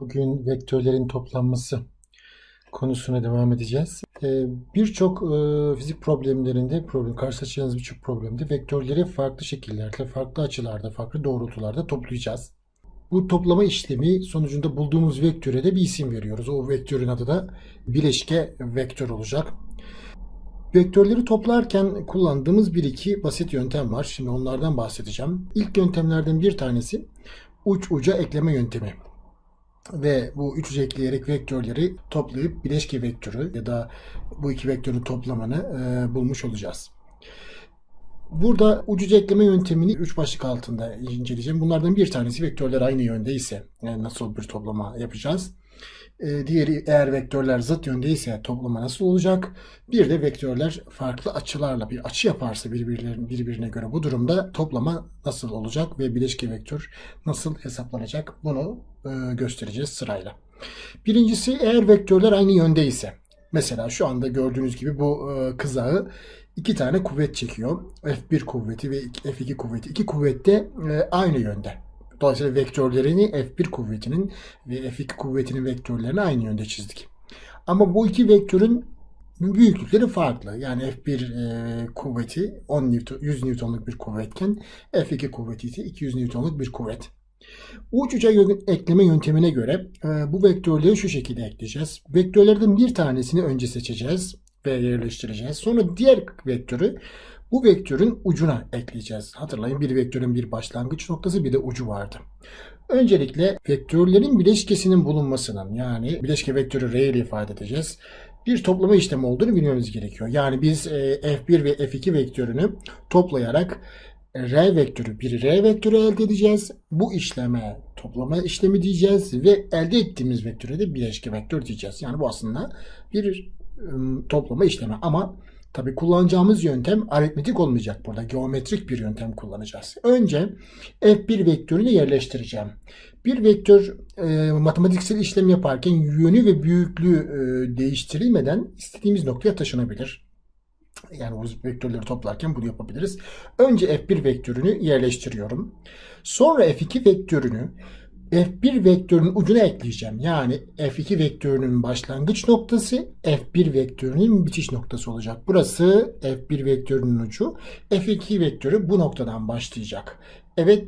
Bugün vektörlerin toplanması konusuna devam edeceğiz. Ee, Birçok e, fizik problemlerinde, problem, karşılaşacağınız birçok problemde vektörleri farklı şekillerde, farklı açılarda, farklı doğrultularda toplayacağız. Bu toplama işlemi sonucunda bulduğumuz vektöre de bir isim veriyoruz. O vektörün adı da bileşke vektör olacak. Vektörleri toplarken kullandığımız bir iki basit yöntem var. Şimdi onlardan bahsedeceğim. İlk yöntemlerden bir tanesi uç uca ekleme yöntemi. Ve bu üç ucu ekleyerek vektörleri toplayıp bileşke vektörü ya da bu iki vektörün toplamını e, bulmuş olacağız. Burada ucuca ekleme yöntemini üç başlık altında inceleyeceğim. Bunlardan bir tanesi vektörler aynı yönde ise yani nasıl bir toplama yapacağız. E, diğeri eğer vektörler zıt yönde ise toplama nasıl olacak? Bir de vektörler farklı açılarla bir açı yaparsa birbirlerine, birbirine göre bu durumda toplama nasıl olacak ve bileşke vektör nasıl hesaplanacak? Bunu e, göstereceğiz sırayla. Birincisi eğer vektörler aynı yönde ise mesela şu anda gördüğünüz gibi bu e, kızağı iki tane kuvvet çekiyor. F1 kuvveti ve F2 kuvveti. İki kuvvet de e, aynı yönde. Dolayısıyla vektörlerini F1 kuvvetinin ve F2 kuvvetinin vektörlerini aynı yönde çizdik. Ama bu iki vektörün büyüklükleri farklı. Yani F1 e, kuvveti 10 Newton, 100 Newton'luk bir kuvvetken F2 kuvveti ise 200 Newton'luk bir kuvvet. Uç uca ekleme yöntemine göre e, bu vektörleri şu şekilde ekleyeceğiz. Vektörlerden bir tanesini önce seçeceğiz ve yerleştireceğiz. Sonra diğer vektörü bu vektörün ucuna ekleyeceğiz. Hatırlayın bir vektörün bir başlangıç noktası bir de ucu vardı. Öncelikle vektörlerin bileşkesinin bulunmasının yani bileşke vektörü R ile ifade edeceğiz. Bir toplama işlemi olduğunu bilmemiz gerekiyor. Yani biz e, F1 ve F2 vektörünü toplayarak R vektörü bir R vektörü elde edeceğiz. Bu işleme toplama işlemi diyeceğiz ve elde ettiğimiz vektöre de bileşke vektör diyeceğiz. Yani bu aslında bir toplama işlemi ama tabi kullanacağımız yöntem aritmetik olmayacak burada. Geometrik bir yöntem kullanacağız. Önce F1 vektörünü yerleştireceğim. Bir vektör e, matematiksel işlem yaparken yönü ve büyüklüğü e, değiştirilmeden istediğimiz noktaya taşınabilir. Yani bu vektörleri toplarken bunu yapabiliriz. Önce F1 vektörünü yerleştiriyorum. Sonra F2 vektörünü F1 vektörünün ucuna ekleyeceğim. Yani F2 vektörünün başlangıç noktası F1 vektörünün bitiş noktası olacak. Burası F1 vektörünün ucu. F2 vektörü bu noktadan başlayacak. Evet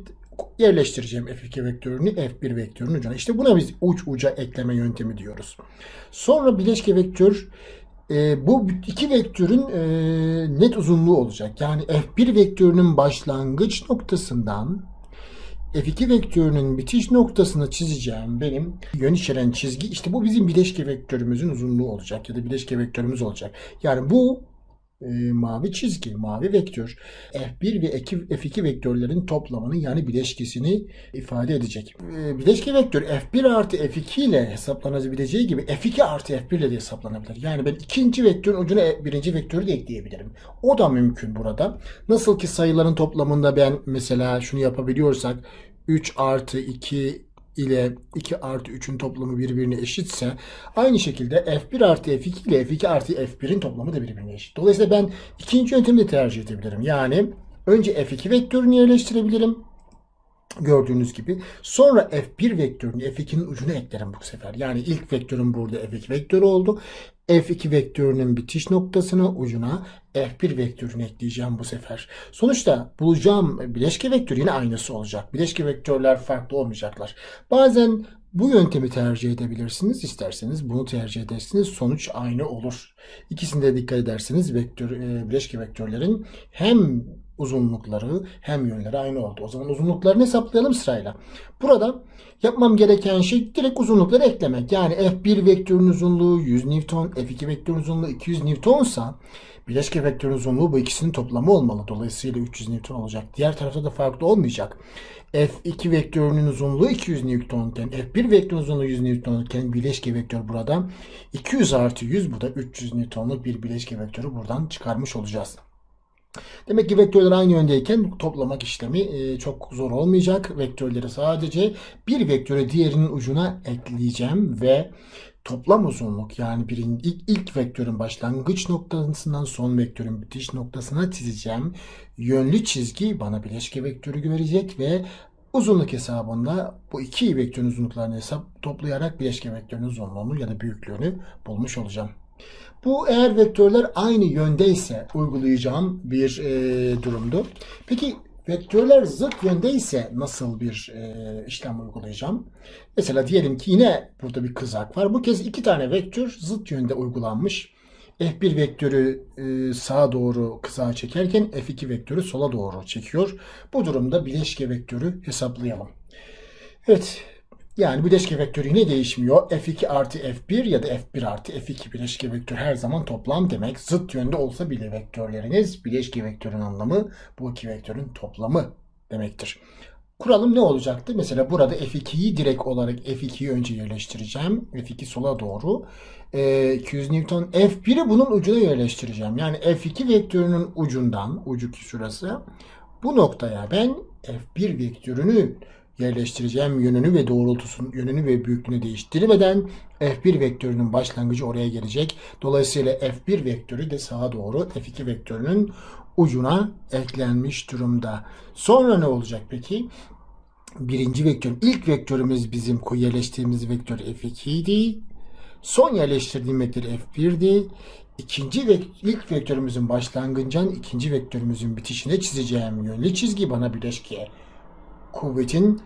yerleştireceğim F2 vektörünü F1 vektörünün ucuna. İşte buna biz uç uca ekleme yöntemi diyoruz. Sonra bileşke vektör e, bu iki vektörün e, net uzunluğu olacak. Yani F1 vektörünün başlangıç noktasından F2 vektörünün bitiş noktasını çizeceğim benim yön içeren çizgi. İşte bu bizim bileşke vektörümüzün uzunluğu olacak ya da bileşke vektörümüz olacak. Yani bu e, mavi çizgi, mavi vektör F1 ve F2 vektörlerin toplamını yani bileşkesini ifade edecek. E, bileşke vektör F1 artı F2 ile hesaplanabileceği gibi F2 artı F1 ile de hesaplanabilir. Yani ben ikinci vektörün ucuna birinci vektörü de ekleyebilirim. O da mümkün burada. Nasıl ki sayıların toplamında ben mesela şunu yapabiliyorsak 3 artı 2 ile 2 artı 3'ün toplamı birbirine eşitse aynı şekilde F1 artı F2 ile F2 artı F1'in toplamı da birbirine eşit. Dolayısıyla ben ikinci yöntemi de tercih edebilirim. Yani önce F2 vektörünü yerleştirebilirim. Gördüğünüz gibi. Sonra F1 vektörünü F2'nin ucuna eklerim bu sefer. Yani ilk vektörüm burada F2 vektörü oldu. F2 vektörünün bitiş noktasına ucuna F1 vektörünü ekleyeceğim bu sefer. Sonuçta bulacağım bileşke vektörü yine aynısı olacak. Bileşke vektörler farklı olmayacaklar. Bazen bu yöntemi tercih edebilirsiniz. İsterseniz bunu tercih edersiniz. Sonuç aynı olur. İkisinde dikkat ederseniz vektör, e, bileşke vektörlerin hem uzunlukları hem yönleri aynı oldu. O zaman uzunluklarını hesaplayalım sırayla. Burada yapmam gereken şey direkt uzunlukları eklemek. Yani F1 vektörün uzunluğu 100 Newton, F2 vektörün uzunluğu 200 Newtonsa bileşke vektörün uzunluğu bu ikisinin toplamı olmalı. Dolayısıyla 300 Newton olacak. Diğer tarafta da farklı olmayacak. F2 vektörünün uzunluğu 200 Newtonken, F1 vektörün uzunluğu 100 Newtonken bileşke vektör burada 200 artı 100 bu da 300 Newtonluk bir bileşke vektörü buradan çıkarmış olacağız. Demek ki vektörler aynı yöndeyken toplamak işlemi e, çok zor olmayacak. Vektörleri sadece bir vektörü diğerinin ucuna ekleyeceğim ve toplam uzunluk yani birin, ilk, ilk vektörün başlangıç noktasından son vektörün bitiş noktasına çizeceğim. Yönlü çizgi bana bileşke vektörü verecek ve Uzunluk hesabında bu iki vektörün uzunluklarını hesap toplayarak bileşke vektörün uzunluğunu ya da büyüklüğünü bulmuş olacağım. Bu eğer vektörler aynı yöndeyse uygulayacağım bir e, durumdu. Peki vektörler zıt yöndeyse nasıl bir e, işlem uygulayacağım? Mesela diyelim ki yine burada bir kızak var. Bu kez iki tane vektör zıt yönde uygulanmış. F1 vektörü e, sağa doğru kızağa çekerken F2 vektörü sola doğru çekiyor. Bu durumda bileşke vektörü hesaplayalım. Evet, yani bileşke vektörü yine değişmiyor. F2 artı F1 ya da F1 artı F2 bileşke vektör her zaman toplam demek. Zıt yönde olsa bile vektörleriniz bileşke vektörün anlamı bu iki vektörün toplamı demektir. Kuralım ne olacaktı? Mesela burada F2'yi direkt olarak F2'yi önce yerleştireceğim. F2 sola doğru. Ee, 200 Newton. F1'i bunun ucuna yerleştireceğim. Yani F2 vektörünün ucundan, ucu ki şurası. Bu noktaya ben F1 vektörünü yerleştireceğim yönünü ve doğrultusun yönünü ve büyüklüğünü değiştirmeden F1 vektörünün başlangıcı oraya gelecek. Dolayısıyla F1 vektörü de sağa doğru F2 vektörünün ucuna eklenmiş durumda. Sonra ne olacak peki? Birinci vektör, ilk vektörümüz bizim yerleştirdiğimiz vektör F2 idi. Son yerleştirdiğim vektör F1'di. İkinci ve ilk vektörümüzün başlangıcından ikinci vektörümüzün bitişine çizeceğim yönlü çizgi bana bileşke kuvvetin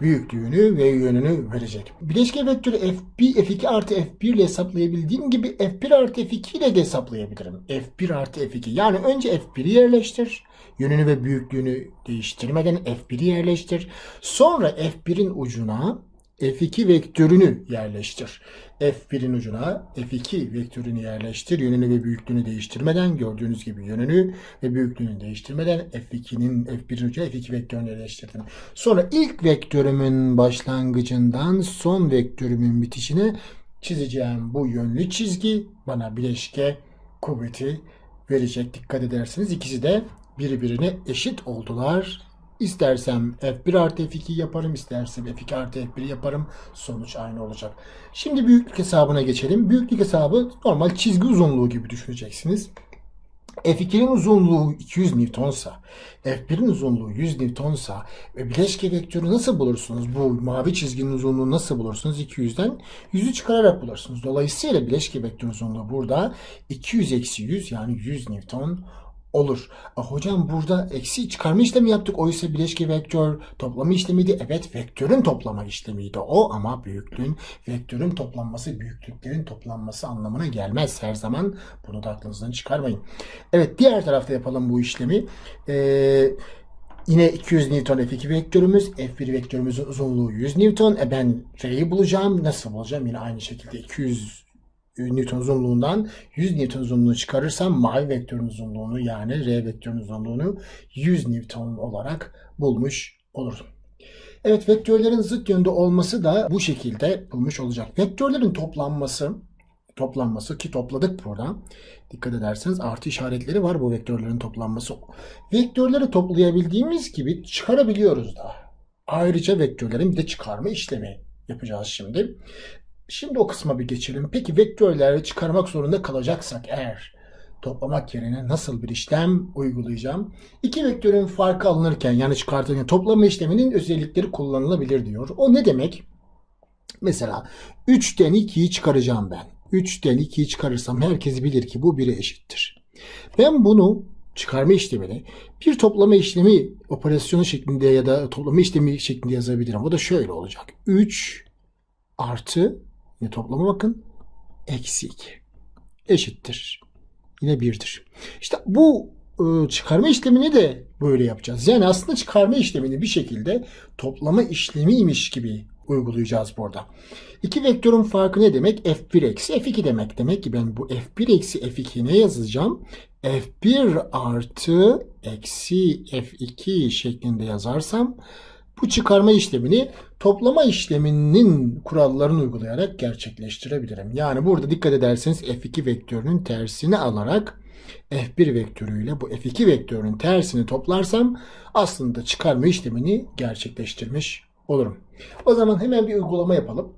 büyüklüğünü ve yönünü verecek. Bileşke vektörü F1, F2 artı F1 ile hesaplayabildiğim gibi F1 artı F2 ile de hesaplayabilirim. F1 artı F2. Yani önce F1'i yerleştir. Yönünü ve büyüklüğünü değiştirmeden F1'i yerleştir. Sonra F1'in ucuna F2 vektörünü yerleştir. F1'in ucuna F2 vektörünü yerleştir. Yönünü ve büyüklüğünü değiştirmeden gördüğünüz gibi yönünü ve büyüklüğünü değiştirmeden F2'nin F1'in ucuna F2 vektörünü yerleştirdim. Sonra ilk vektörümün başlangıcından son vektörümün bitişine çizeceğim bu yönlü çizgi bana bileşke kuvveti verecek. Dikkat edersiniz ikisi de birbirine eşit oldular. İstersem F1 artı F2 yaparım, istersem F2 artı F1 yaparım. Sonuç aynı olacak. Şimdi büyüklük hesabına geçelim. Büyüklük hesabı normal çizgi uzunluğu gibi düşüneceksiniz. F2'nin uzunluğu 200 Newton'sa, F1'in uzunluğu 100 Newton'sa ve bileşke vektörü nasıl bulursunuz? Bu mavi çizginin uzunluğunu nasıl bulursunuz? 200'den 100'ü çıkararak bulursunuz. Dolayısıyla bileşke vektör uzunluğu burada 200 eksi 100 yani 100 Newton olur. A, hocam burada eksi çıkarma işlemi yaptık. Oysa bileşke vektör toplama işlemiydi. Evet vektörün toplama işlemiydi o ama büyüklüğün vektörün toplanması büyüklüklerin toplanması anlamına gelmez. Her zaman bunu da aklınızdan çıkarmayın. Evet diğer tarafta yapalım bu işlemi. Ee, Yine 200 Newton F2 vektörümüz. F1 vektörümüzün uzunluğu 100 Newton. E ben R'yi bulacağım. Nasıl bulacağım? Yine aynı şekilde 200 Newton uzunluğundan 100 Newton uzunluğunu çıkarırsam mavi vektörün uzunluğunu yani R vektörün uzunluğunu 100 Newton olarak bulmuş olurum. Evet vektörlerin zıt yönde olması da bu şekilde bulmuş olacak. Vektörlerin toplanması toplanması ki topladık burada. Dikkat ederseniz artı işaretleri var bu vektörlerin toplanması. Vektörleri toplayabildiğimiz gibi çıkarabiliyoruz da. Ayrıca vektörlerin bir de çıkarma işlemi yapacağız şimdi. Şimdi o kısma bir geçelim. Peki vektörleri çıkarmak zorunda kalacaksak eğer toplamak yerine nasıl bir işlem uygulayacağım? İki vektörün farkı alınırken yani çıkartırken toplama işleminin özellikleri kullanılabilir diyor. O ne demek? Mesela 3'ten 2'yi çıkaracağım ben. 3'ten 2'yi çıkarırsam herkes bilir ki bu 1'e eşittir. Ben bunu çıkarma işlemini bir toplama işlemi operasyonu şeklinde ya da toplama işlemi şeklinde yazabilirim. O da şöyle olacak. 3 artı Yine toplama bakın. Eksi 2. Eşittir. Yine 1'dir. İşte bu e, çıkarma işlemini de böyle yapacağız. Yani aslında çıkarma işlemini bir şekilde toplama işlemiymiş gibi uygulayacağız burada. İki vektörün farkı ne demek? F1 eksi F2 demek. Demek ki ben bu F1 eksi F2 ne yazacağım? F1 artı eksi F2 şeklinde yazarsam bu çıkarma işlemini toplama işleminin kurallarını uygulayarak gerçekleştirebilirim. Yani burada dikkat ederseniz F2 vektörünün tersini alarak F1 vektörüyle bu F2 vektörünün tersini toplarsam aslında çıkarma işlemini gerçekleştirmiş olurum. O zaman hemen bir uygulama yapalım.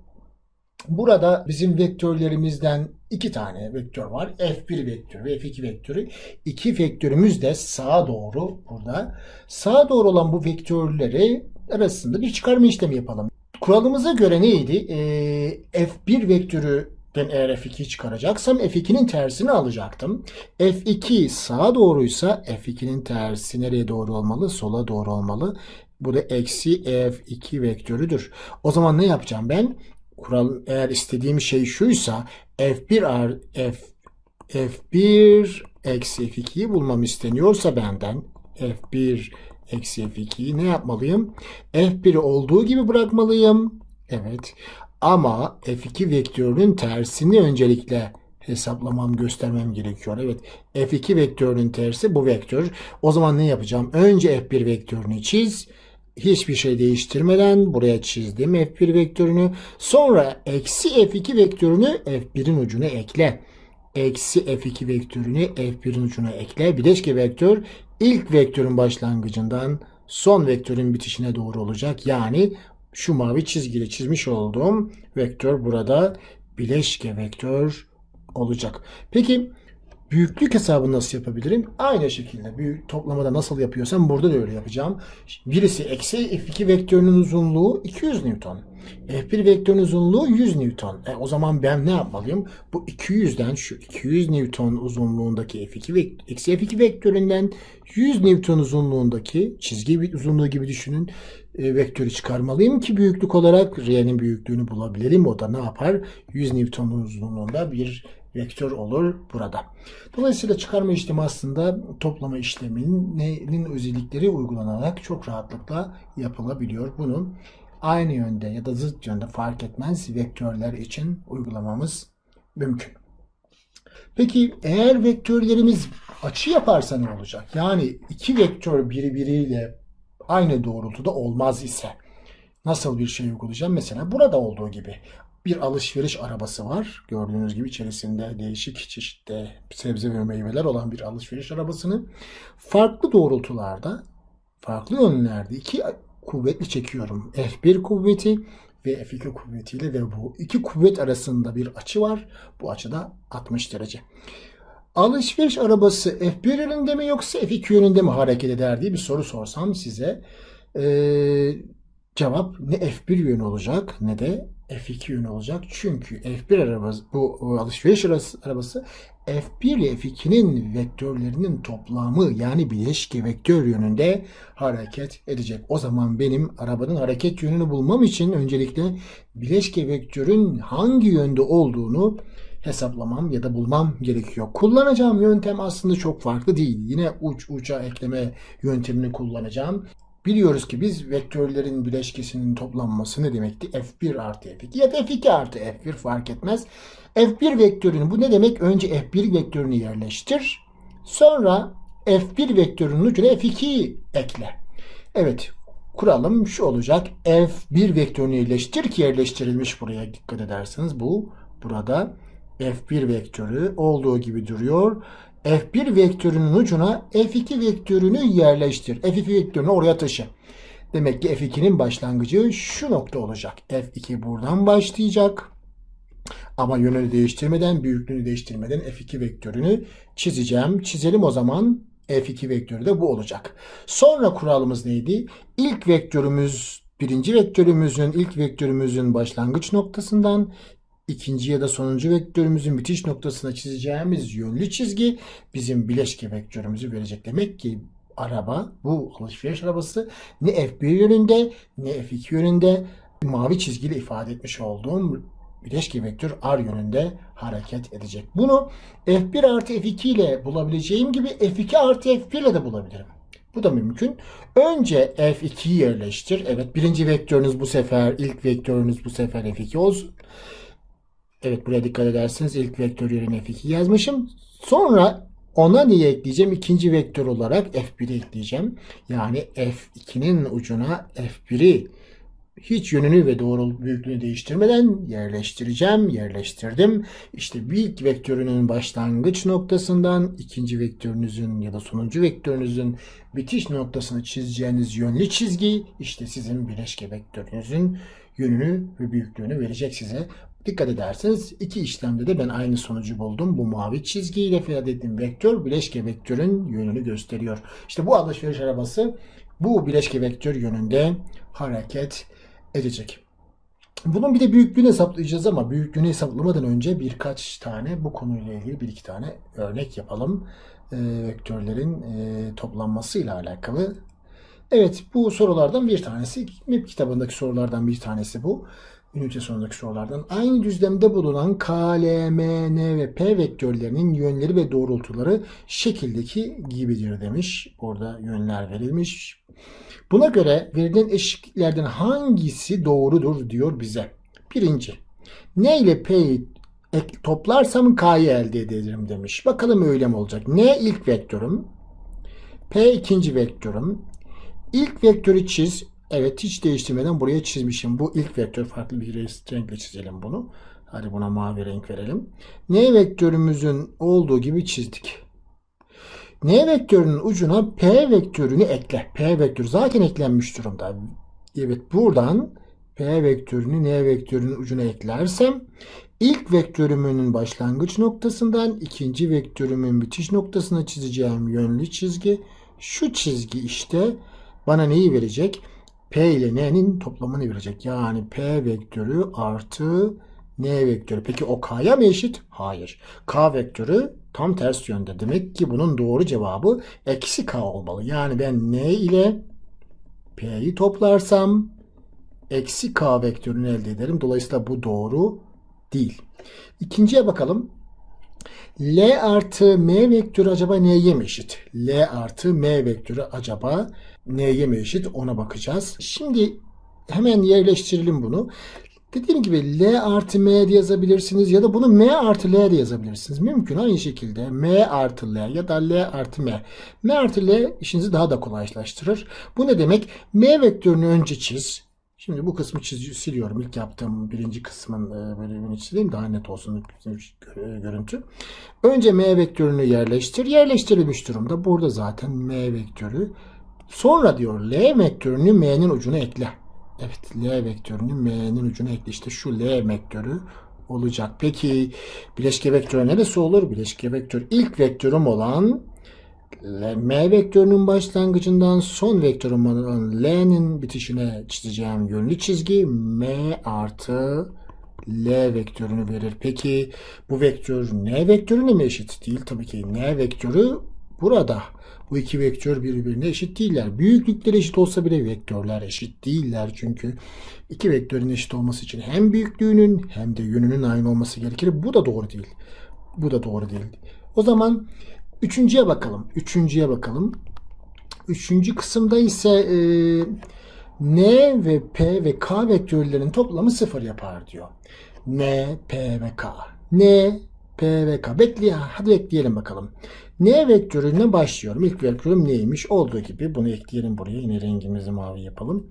Burada bizim vektörlerimizden iki tane vektör var. F1 vektörü ve F2 vektörü. İki vektörümüz de sağa doğru burada. Sağa doğru olan bu vektörleri arasında bir çıkarma işlemi yapalım. Kuralımıza göre neydi? Ee, F1 vektörüden eğer F2'yi çıkaracaksam F2'nin tersini alacaktım. F2 sağa doğruysa F2'nin tersi nereye doğru olmalı? Sola doğru olmalı. Bu da eksi F2 vektörüdür. O zaman ne yapacağım ben? Kural eğer istediğim şey şuysa F1 ar- F F1 eksi F2'yi bulmam isteniyorsa benden F1 eksi F2'yi ne yapmalıyım? F1'i olduğu gibi bırakmalıyım. Evet. Ama F2 vektörünün tersini öncelikle hesaplamam, göstermem gerekiyor. Evet. F2 vektörünün tersi bu vektör. O zaman ne yapacağım? Önce F1 vektörünü çiz. Hiçbir şey değiştirmeden buraya çizdim F1 vektörünü. Sonra eksi F2 vektörünü F1'in ucuna ekle eksi f2 vektörünü f1'in ucuna ekle. Bileşke vektör ilk vektörün başlangıcından son vektörün bitişine doğru olacak. Yani şu mavi çizgiyle çizmiş olduğum vektör burada bileşke vektör olacak. Peki büyüklük hesabını nasıl yapabilirim? Aynı şekilde büyük toplamada nasıl yapıyorsam burada da öyle yapacağım. Birisi eksi f2 vektörünün uzunluğu 200 Newton. F1 vektörün uzunluğu 100 Newton. E, o zaman ben ne yapmalıyım? Bu 200'den şu 200 Newton uzunluğundaki F2 vek- eksi F2 vektöründen 100 Newton uzunluğundaki çizgi uzunluğu gibi düşünün. E, vektörü çıkarmalıyım ki büyüklük olarak R'nin büyüklüğünü bulabilirim. O da ne yapar? 100 Newton uzunluğunda bir vektör olur burada. Dolayısıyla çıkarma işlemi aslında toplama işleminin özellikleri uygulanarak çok rahatlıkla yapılabiliyor. Bunu aynı yönde ya da zıt yönde fark etmez vektörler için uygulamamız mümkün. Peki eğer vektörlerimiz açı yaparsa ne olacak? Yani iki vektör birbiriyle aynı doğrultuda olmaz ise nasıl bir şey uygulayacağım? Mesela burada olduğu gibi bir alışveriş arabası var. Gördüğünüz gibi içerisinde değişik çeşitli sebze ve meyveler olan bir alışveriş arabasını farklı doğrultularda, farklı yönlerde iki kuvvetli çekiyorum. F1 kuvveti ve F2 kuvvetiyle ve bu iki kuvvet arasında bir açı var. Bu açı da 60 derece. Alışveriş arabası F1 yönünde mi yoksa F2 yönünde mi hareket eder diye bir soru sorsam size ee, cevap ne F1 yönü olacak ne de F2 yönü olacak. Çünkü F1 arabası bu alışveriş arabası F1 ile F2'nin vektörlerinin toplamı yani bileşke vektör yönünde hareket edecek. O zaman benim arabanın hareket yönünü bulmam için öncelikle bileşke vektörün hangi yönde olduğunu hesaplamam ya da bulmam gerekiyor. Kullanacağım yöntem aslında çok farklı değil. Yine uç uca ekleme yöntemini kullanacağım. Biliyoruz ki biz vektörlerin bileşkesinin toplanması ne demekti? F1 artı F2 ya da F2 artı F1 fark etmez. F1 vektörünü bu ne demek? Önce F1 vektörünü yerleştir. Sonra F1 vektörünün ucuna F2'yi ekle. Evet kuralım şu olacak. F1 vektörünü yerleştir ki yerleştirilmiş buraya dikkat ederseniz bu burada F1 vektörü olduğu gibi duruyor. F1 vektörünün ucuna F2 vektörünü yerleştir. F2 vektörünü oraya taşı. Demek ki F2'nin başlangıcı şu nokta olacak. F2 buradan başlayacak. Ama yönünü değiştirmeden, büyüklüğünü değiştirmeden F2 vektörünü çizeceğim. Çizelim o zaman. F2 vektörü de bu olacak. Sonra kuralımız neydi? İlk vektörümüz, birinci vektörümüzün, ilk vektörümüzün başlangıç noktasından ikinci ya da sonuncu vektörümüzün bitiş noktasına çizeceğimiz yönlü çizgi bizim bileşke vektörümüzü verecek. Demek ki araba, bu alışveriş arabası ne F1 yönünde ne F2 yönünde mavi çizgiyle ifade etmiş olduğum bileşke vektör R yönünde hareket edecek. Bunu F1 artı F2 ile bulabileceğim gibi F2 artı F1 ile de bulabilirim. Bu da mümkün. Önce F2'yi yerleştir. Evet birinci vektörünüz bu sefer, ilk vektörünüz bu sefer F2 olsun. Evet buraya dikkat ederseniz ilk vektör yerine F2 yazmışım. Sonra ona niye ekleyeceğim? İkinci vektör olarak F1'i ekleyeceğim. Yani F2'nin ucuna F1'i hiç yönünü ve doğru büyüklüğünü değiştirmeden yerleştireceğim. Yerleştirdim. İşte ilk vektörünün başlangıç noktasından ikinci vektörünüzün ya da sonuncu vektörünüzün bitiş noktasını çizeceğiniz yönlü çizgi işte sizin bileşke vektörünüzün yönünü ve büyüklüğünü verecek size. Dikkat ederseniz iki işlemde de ben aynı sonucu buldum. Bu mavi çizgiyle ifade ettiğim vektör bileşke vektörün yönünü gösteriyor. İşte bu alışveriş arabası bu bileşke vektör yönünde hareket edecek. Bunun bir de büyüklüğünü hesaplayacağız ama büyüklüğünü hesaplamadan önce birkaç tane bu konuyla ilgili bir iki tane örnek yapalım. E, vektörlerin e, toplanmasıyla alakalı. Evet bu sorulardan bir tanesi. MIP kitabındaki sorulardan bir tanesi bu. Ünite sonundaki sorulardan. Aynı düzlemde bulunan K, L, M, N ve P vektörlerinin yönleri ve doğrultuları şekildeki gibidir demiş. Orada yönler verilmiş. Buna göre verilen eşitliklerden hangisi doğrudur diyor bize. Birinci. N ile P'yi toplarsam K'yı elde ederim demiş. Bakalım öyle mi olacak? N ilk vektörüm. P ikinci vektörüm. İlk vektörü çiz. Evet hiç değiştirmeden buraya çizmişim. Bu ilk vektör farklı bir renkle çizelim bunu. Hadi buna mavi renk verelim. N vektörümüzün olduğu gibi çizdik. N vektörünün ucuna P vektörünü ekle. P vektörü zaten eklenmiş durumda. Evet buradan P vektörünü N vektörünün ucuna eklersem ilk vektörümün başlangıç noktasından ikinci vektörümün bitiş noktasına çizeceğim yönlü çizgi şu çizgi işte bana neyi verecek? P ile N'nin toplamını verecek. Yani P vektörü artı N vektörü. Peki o K'ya mı eşit? Hayır. K vektörü tam ters yönde. Demek ki bunun doğru cevabı eksi K olmalı. Yani ben N ile P'yi toplarsam eksi K vektörünü elde ederim. Dolayısıyla bu doğru değil. İkinciye bakalım. L artı M vektörü acaba neye mi eşit? L artı M vektörü acaba neye mi eşit? Ona bakacağız. Şimdi hemen yerleştirelim bunu. Dediğim gibi L artı M de yazabilirsiniz ya da bunu M artı L de yazabilirsiniz. Mümkün aynı şekilde M artı L ya da L artı M. M artı L işinizi daha da kolaylaştırır. Bu ne demek? M vektörünü önce çiz. Şimdi bu kısmı çiziyor, siliyorum. İlk yaptığım birinci kısmın e, bölümünü çizeyim. Daha net olsun gö- görüntü. Önce M vektörünü yerleştir. Yerleştirilmiş durumda. Burada zaten M vektörü. Sonra diyor L vektörünü M'nin ucuna ekle. Evet L vektörünü M'nin ucuna ekle. İşte şu L vektörü olacak. Peki bileşke vektörü neresi olur? Bileşke vektör ilk vektörüm olan M vektörünün başlangıcından son vektörüm olan L'nin bitişine çizeceğim yönlü çizgi M artı L vektörünü verir. Peki bu vektör N vektörüne mi eşit? Değil tabii ki. N vektörü burada. Bu iki vektör birbirine eşit değiller. Büyüklükleri eşit olsa bile vektörler eşit değiller. Çünkü iki vektörün eşit olması için hem büyüklüğünün hem de yönünün aynı olması gerekir. Bu da doğru değil. Bu da doğru değil. O zaman üçüncüye bakalım. Üçüncüye bakalım. Üçüncü kısımda ise e, N ve P ve K vektörlerinin toplamı sıfır yapar diyor. N, P ve K. N, P ve K. Bekle, hadi ekleyelim bakalım. N vektörüne başlıyorum. İlk vektörüm neymiş? Olduğu gibi bunu ekleyelim buraya. Yine rengimizi mavi yapalım.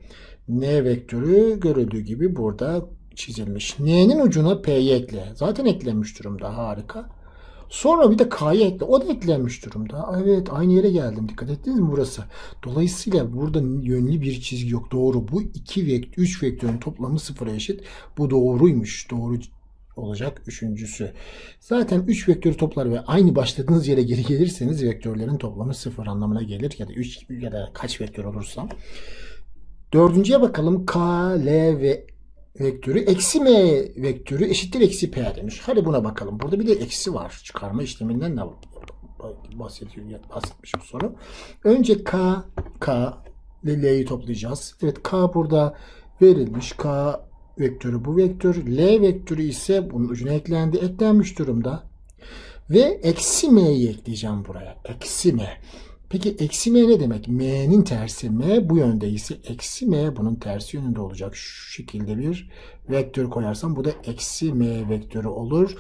N vektörü görüldüğü gibi burada çizilmiş. N'nin ucuna P'yi ekle. Zaten eklenmiş durumda. Harika. Sonra bir de K'yı ekle. O da eklenmiş durumda. Evet aynı yere geldim. Dikkat ettiniz mi burası? Dolayısıyla burada yönlü bir çizgi yok. Doğru. Bu iki vektör, üç vektörün toplamı sıfıra eşit. Bu doğruymuş. Doğru olacak üçüncüsü. Zaten 3 vektörü toplar ve aynı başladığınız yere geri gelirseniz vektörlerin toplamı sıfır anlamına gelir ya da 3 ya da kaç vektör olursa. Dördüncüye bakalım. K, L ve vektörü eksi M vektörü eşittir eksi P demiş. Hadi buna bakalım. Burada bir de eksi var. Çıkarma işleminden de bahsediyor, bahsetmiş bu soru. Önce K, K ve L'yi toplayacağız. Evet K burada verilmiş. K vektörü bu vektör. L vektörü ise bunun ucuna eklendi. Eklenmiş durumda. Ve eksi m'yi ekleyeceğim buraya. Eksi m. Peki eksi m ne demek? M'nin tersi m bu yönde ise eksi m bunun tersi yönünde olacak. Şu şekilde bir vektör koyarsam bu da eksi m vektörü olur.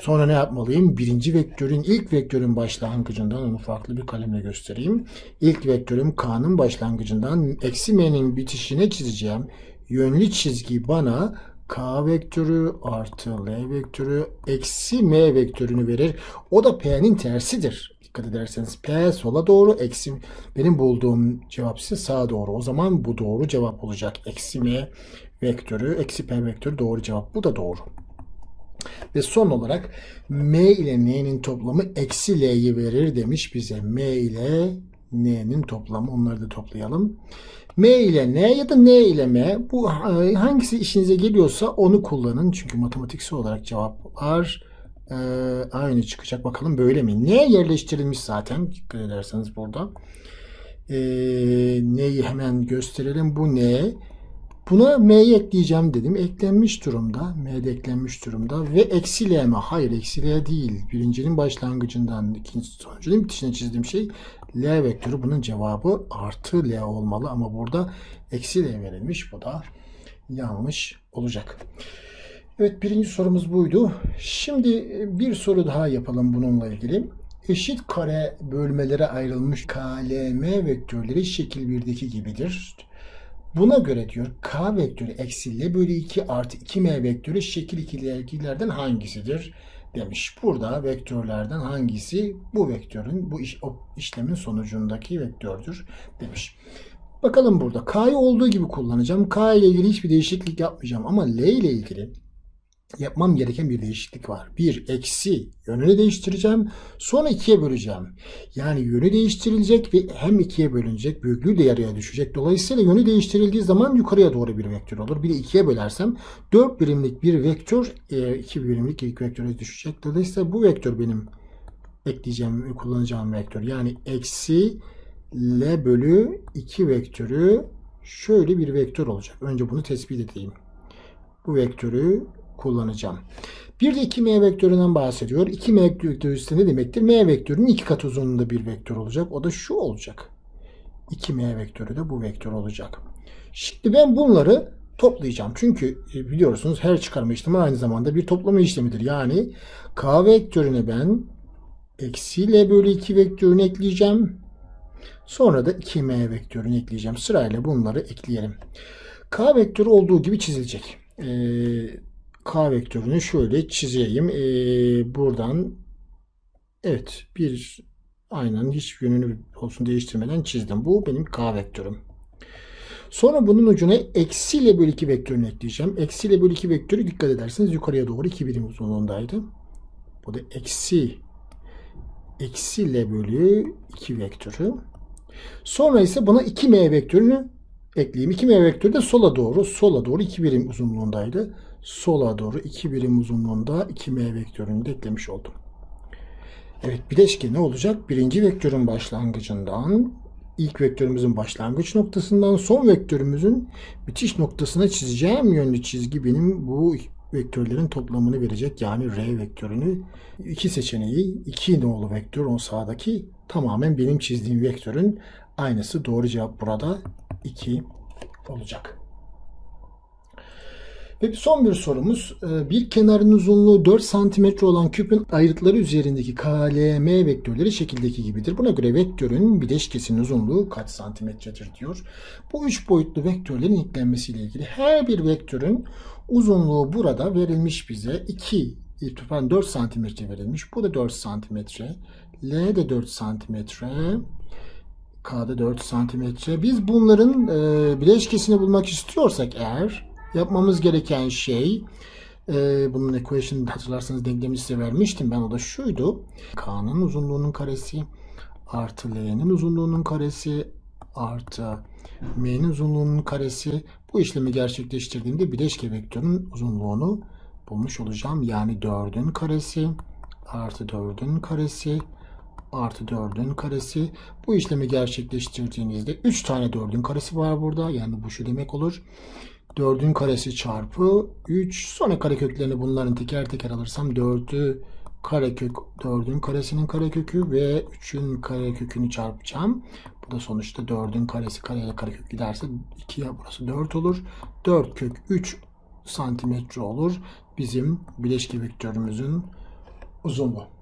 Sonra ne yapmalıyım? Birinci vektörün ilk vektörün başlangıcından onu farklı bir kalemle göstereyim. İlk vektörüm k'nın başlangıcından eksi m'nin bitişine çizeceğim. Yönlü çizgi bana k vektörü artı l vektörü eksi m vektörünü verir. O da p'nin tersidir. Dikkat ederseniz p sola doğru eksi benim bulduğum cevap ise sağa doğru. O zaman bu doğru cevap olacak. Eksi m vektörü eksi p vektörü doğru cevap. Bu da doğru. Ve son olarak m ile n'nin toplamı eksi l'yi verir demiş bize. m ile n'nin toplamı. Onları da toplayalım. M ile N ya da N ile M. Bu e, hangisi işinize geliyorsa onu kullanın. Çünkü matematiksel olarak cevaplar e, aynı çıkacak. Bakalım böyle mi? N yerleştirilmiş zaten. Dikkat ederseniz burada. E, N'yi hemen gösterelim. Bu N. Buna M'yi ekleyeceğim dedim. Eklenmiş durumda. M'de eklenmiş durumda. Ve eksi L mi? Hayır eksi L değil. Birincinin başlangıcından ikinci sonucunun bitişine çizdiğim şey L vektörü. Bunun cevabı artı L olmalı. Ama burada eksi L verilmiş. Bu da yanlış olacak. Evet birinci sorumuz buydu. Şimdi bir soru daha yapalım bununla ilgili. Eşit kare bölmelere ayrılmış KLM vektörleri şekil 1'deki gibidir. Buna göre diyor K vektörü eksi L bölü 2 artı 2M vektörü şekil 2'lerden hangisidir demiş. Burada vektörlerden hangisi bu vektörün bu iş, işlemin sonucundaki vektördür demiş. Bakalım burada K'yı olduğu gibi kullanacağım. K ile ilgili hiçbir değişiklik yapmayacağım ama L ile ilgili yapmam gereken bir değişiklik var. Bir eksi yönünü değiştireceğim. Sonra ikiye böleceğim. Yani yönü değiştirilecek ve hem ikiye bölünecek. Büyüklüğü de yarıya düşecek. Dolayısıyla yönü değiştirildiği zaman yukarıya doğru bir vektör olur. Bir de ikiye bölersem 4 birimlik bir vektör 2 birimlik ilk vektöre düşecek. Dolayısıyla bu vektör benim ekleyeceğim, kullanacağım vektör. Yani eksi L bölü 2 vektörü şöyle bir vektör olacak. Önce bunu tespit edeyim. Bu vektörü kullanacağım. Bir de 2m vektöründen bahsediyor. 2m vektörü ise ne demektir? m vektörünün iki kat uzunluğunda bir vektör olacak. O da şu olacak. 2m vektörü de bu vektör olacak. Şimdi ben bunları toplayacağım. Çünkü biliyorsunuz her çıkarma işlemi aynı zamanda bir toplama işlemidir. Yani k vektörüne ben eksi l bölü 2 vektörünü ekleyeceğim. Sonra da 2m vektörünü ekleyeceğim. Sırayla bunları ekleyelim. k vektörü olduğu gibi çizilecek. Ee, K vektörünü şöyle çizeyim. Ee, buradan evet bir aynen hiç yönünü olsun değiştirmeden çizdim. Bu benim K vektörüm. Sonra bunun ucuna eksi ile bölü 2 vektörünü ekleyeceğim. Eksi ile bölü 2 vektörü dikkat ederseniz yukarıya doğru 2 birim uzunluğundaydı. Bu da eksi eksi ile bölü 2 vektörü. Sonra ise buna 2m vektörünü ekleyeyim. 2m vektörü de sola doğru sola doğru 2 birim uzunluğundaydı sola doğru 2 birim uzunluğunda 2m vektörünü de eklemiş oldum. Evet bileşke ne olacak? Birinci vektörün başlangıcından ilk vektörümüzün başlangıç noktasından son vektörümüzün bitiş noktasına çizeceğim yönlü çizgi benim bu vektörlerin toplamını verecek. Yani R vektörünü iki seçeneği iki nolu vektör o sağdaki tamamen benim çizdiğim vektörün aynısı. Doğru cevap burada 2 olacak. Ve son bir sorumuz. Ee, bir kenarın uzunluğu 4 cm olan küpün ayrıtları üzerindeki KLM vektörleri şekildeki gibidir. Buna göre vektörün bileşkesinin uzunluğu kaç santimetredir diyor. Bu üç boyutlu vektörlerin eklenmesiyle ilgili her bir vektörün uzunluğu burada verilmiş bize. 2 pardon 4 santimetre verilmiş. Bu da 4 santimetre. L de 4 santimetre. K'da 4 santimetre. Biz bunların e, bileşkesini bulmak istiyorsak eğer yapmamız gereken şey e, bunun equation'ı hatırlarsanız denklemi size vermiştim. Ben o da şuydu. K'nın uzunluğunun karesi artı L'nin uzunluğunun karesi artı M'nin uzunluğunun karesi. Bu işlemi gerçekleştirdiğimde bileşke vektörün uzunluğunu bulmuş olacağım. Yani 4'ün karesi artı 4'ün karesi artı 4'ün karesi. Bu işlemi gerçekleştirdiğinizde 3 tane 4'ün karesi var burada. Yani bu şu demek olur. 4'ün karesi çarpı 3. Sonra kareköklerini bunların teker teker alırsam 4'ü karekök 4'ün karesinin karekökü ve 3'ün karekökünü çarpacağım. Bu da sonuçta 4'ün karesi kareyle karekök giderse 2'ye burası 4 olur. 4 kök 3 santimetre olur. Bizim bileşke vektörümüzün uzunluğu.